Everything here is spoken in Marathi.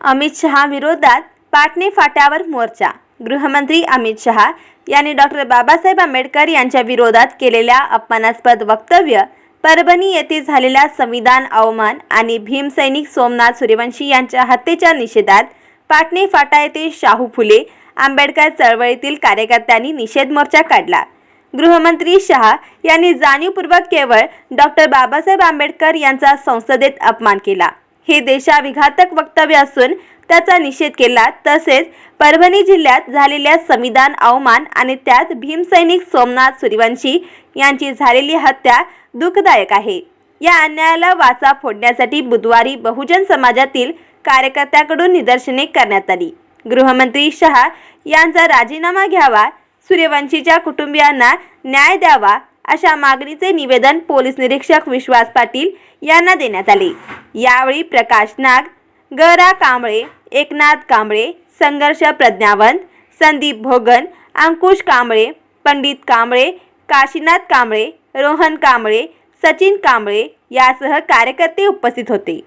अमित शहा विरोधात पाटणे फाट्यावर मोर्चा. गृहमंत्री अमित शहा यांनी डॉक्टर बाबासाहेब आंबेडकर यांच्या विरोधात केलेल्या अपमानास्पद वक्तव्य परभणी येथे झालेल्या संविधान अवमान आणि भीमसैनिक सोमनाथ सूर्यवंशी यांच्या हत्येच्या निषेधात पाटणे फाटा येथे शाहू फुले आंबेडकर चळवळीतील कार्यकर्त्यांनी निषेध मोर्चा काढला. गृहमंत्री शहा यांनी जाणीवपूर्वक केवळ डॉक्टर बाबासाहेब आंबेडकर यांचा संसदेत अपमान केला. हे देशाविघातक वक्तव्य असून त्याचा निषेध केला. तसेच परभणी जिल्ह्यात झालेल्या संविधान अवमान आणि त्यात भीमसैनिक सोमनाथ सूर्यवंशी यांची झालेली हत्या दुःखदायक आहे. या अन्यायाला वाचा फोडण्यासाठी बुधवारी बहुजन समाजातील कार्यकर्त्याकडून निदर्शने करण्यात आली. गृहमंत्री शहा यांचा राजीनामा घ्यावा सूर्यवंशीच्या कुटुंबियांना न्याय द्यावा अशा मागणीचे निवेदन पोलीस निरीक्षक विश्वास पाटील यांना देण्यात आले. यावेळी प्रकाश नाग गरा कांबळे एकनाथ कांबळे संघर्ष प्रज्ञावंत संदीप भोगन अंकुश कांबळे पंडित कांबळे काशीनाथ कांबळे रोहन कांबळे सचिन कांबळे यासह कार्यकर्ते उपस्थित होते.